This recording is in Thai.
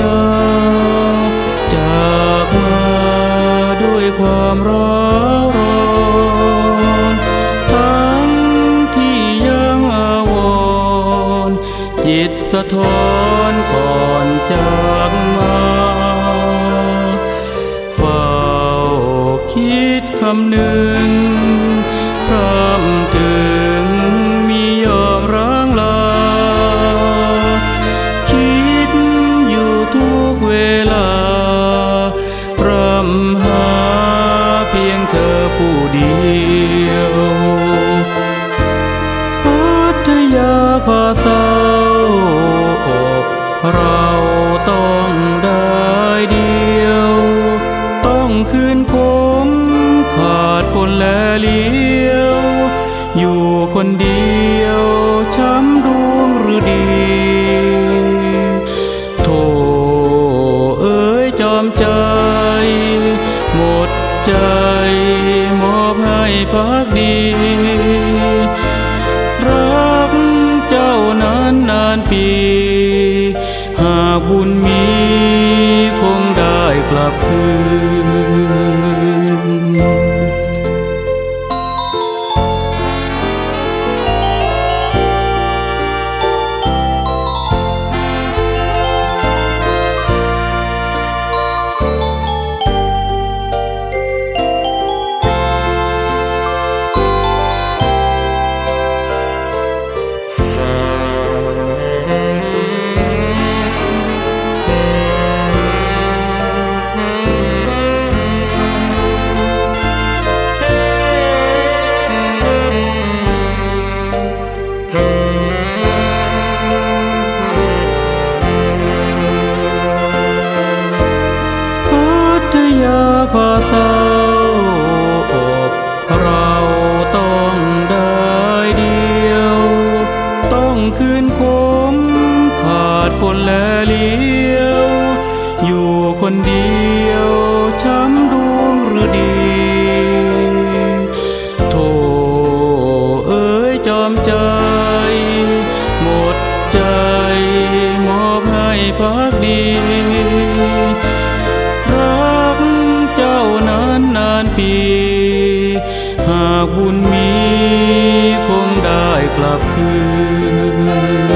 ยา จากมาด้วยความร้ารอนทั้งที่ยังอาวรจิตสะท้อนก่อนจากมาเฝ้าคิดคำหนึ่ง ทยาพาเศร้าอกเราต้องได้เดียว ต้องคืนคมขาดคนแลเลี้ยว อยู่คนเดียวช้ำดวงหรือดีโธ่เอ้ยจอมใจ หมดใจมอบให้พักดี ปี หากบุญมี พาเศร้าอกเราต้องได้เดียว ต้องคืนคมขาดคนแลเลี้ยว อยู่คนเดียวช้ำดวงหรือดีโธ่เอ้ยจอมใจ หมดใจมอบให้พักดีี หากบุญมีคงได้กลับคืน